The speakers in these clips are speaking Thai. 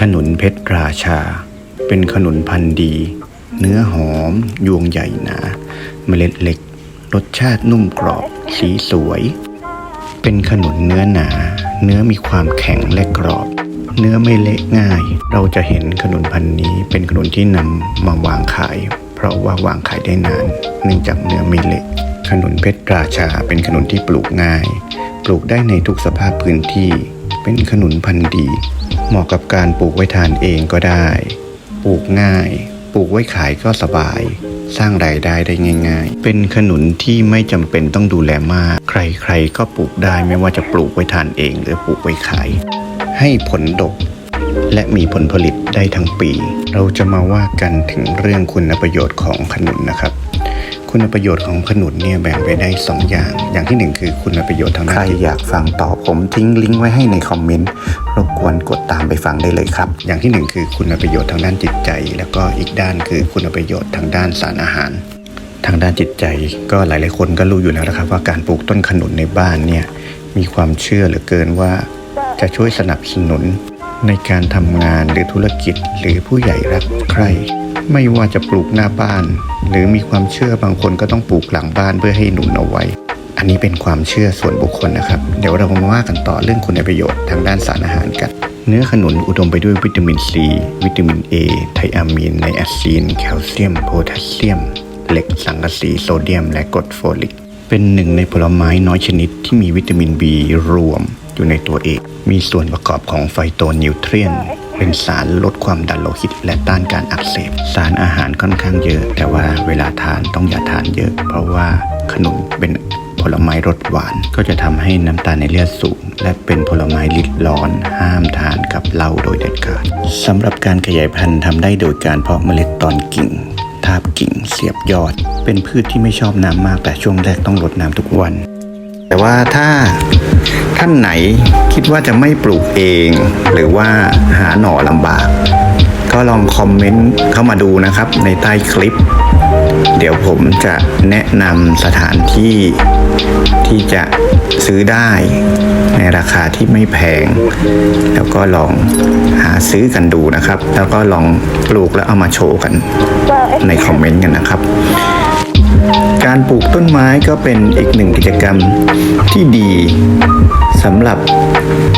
ขนุนเพชรราชา เป็นขนุนพันธุ์ดี เนื้อหอม ยวงใหญ่หนา เมล็ดเล็ก รสชาตินุ่มกรอบ สีสวย เป็นขนุนเนื้อหนา เนื้อมีความแข็งและกรอบ เนื้อไม่เละง่าย เราจะเห็นขนุนพันธุ์นี้ เป็นขนุนที่นำมาวางขาย เพราะว่าวางขายได้นาน เนื่องจากเนื้อไม่เละขนุนเพชรราชาเป็นขนุนที่ปลูกง่าย ปลูกได้ในทุกสภาพพื้นที่ เป็นขนุนพันธุ์ดี เหมาะกับการปลูกไว้ทานเองก็ได้ ปลูกง่าย ปลูกไว้ขายก็สบาย สร้างรายได้ได้ง่าย ๆ เป็นขนุนที่ไม่จำเป็นต้องดูแลมาก ใครๆก็ปลูกได้ไม่ว่าจะปลูกไว้ทานเองหรือปลูกไว้ขาย ให้ผลดกและมีผลผลิตได้ทั้งปี เราจะมาว่ากันถึงเรื่องคุณประโยชน์ของขนุนนะครับ คุณประโยชน์ของขนุนเนี่ยแบ่งไปได้สองอย่าง อย่างที่หนึ่งคือคุณประโยชน์ทางด้านใครอยากฟังต่อผมทิ้งลิงก์ไว้ให้ในคอมเมนต์รบกวนกดตามไปฟังได้เลยครับ อย่างที่หนึ่งคือคุณประโยชน์ทางด้านจิตใจ แล้วก็อีกด้านคือคุณประโยชน์ทางด้านสารอาหาร ทางด้านจิตใจก็หลาย ๆ คนก็รู้อยู่แล้วนะครับ ว่าการปลูกต้นขนุนในบ้านเนี่ยมีความเชื่อเหลือเกินว่า จะช่วยสนับสนุนในการทำงานหรือธุรกิจหรือผู้ใหญ่รักใคร ไม่ว่าจะปลูกหน้าบ้าน หรือมีความเชื่อบางคนก็ต้องปลูกหลังบ้านเพื่อให้หนุนเอาไว้ อันนี้เป็นความเชื่อส่วนบุคคลนะครับ เดี๋ยวเรามาว่ากันต่อเรื่องคุณประโยชน์ทางด้านสารอาหารกัน เนื้อขนุนอุดมไปด้วยวิตามินซี วิตามิน A ไทอามีนไนแอสซีน แคลเซียม โพแทสเซียม เหล็ก สังกะสี โซเดียม และกรดโฟลิก เป็นหนึ่งในผลไม้น้อยชนิดที่มีวิตามิน B รวมอยู่ในตัวเอง มีส่วนประกอบของไฟโตนิวเทรียน เป็นสารลดความดันโลหิต และต้านการอักเสบ สารอาหารค่อนข้างเยอะ แต่ว่าเวลาทานต้องอย่าทานเยอะ เพราะว่าขนุนเป็นผลไม้รสหวาน ก็จะทำให้น้ำตาลในเลือดสูง และเป็นผลไม้ลิดร้อน ห้ามทานกับเหล้าโดยเด็ดขาดสำหรับการขยายพันธุ์ทำได้โดยการเพาะเมล็ดตอนกิ่งทาบกิ่งเสียบยอด เป็นพืชที่ไม่ชอบน้ำมากแต่ช่วงแรกต้องรดน้ำทุกวัน แต่ว่าถ้าานไหนคิดว่าจะไม่ปลูกเอง หรือว่าหาหน่อลำบาก ก็ลองคอมเมนต์เข้ามาดูนะครับในใต้คลิป เดี๋ยวผมจะแนะนำสถานที่ที่จะซื้อได้ในราคาที่ไม่แพง แล้วก็ลองหาซื้อกันดูนะครับ แล้วก็ลองปลูกแล้วเอามาโชว์กันในคอมเมนต์กันนะครับ การปลูกต้นไม้ก็เป็นอีกหนึ่งกิจกรรมที่ดีสำหรับ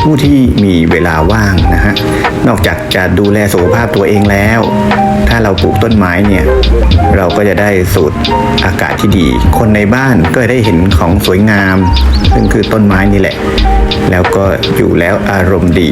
ผู้ที่มีเวลาว่างนะฮะ นอกจากจะดูแลสุขภาพตัวเองแล้ว ถ้าเราปลูกต้นไม้เนี่ย เราก็จะได้สูดอากาศที่ดี คนในบ้านก็ได้เห็นของสวยงาม ซึ่งคือต้นไม้นี่แหละ แล้วก็อยู่แล้วอารมณ์ดี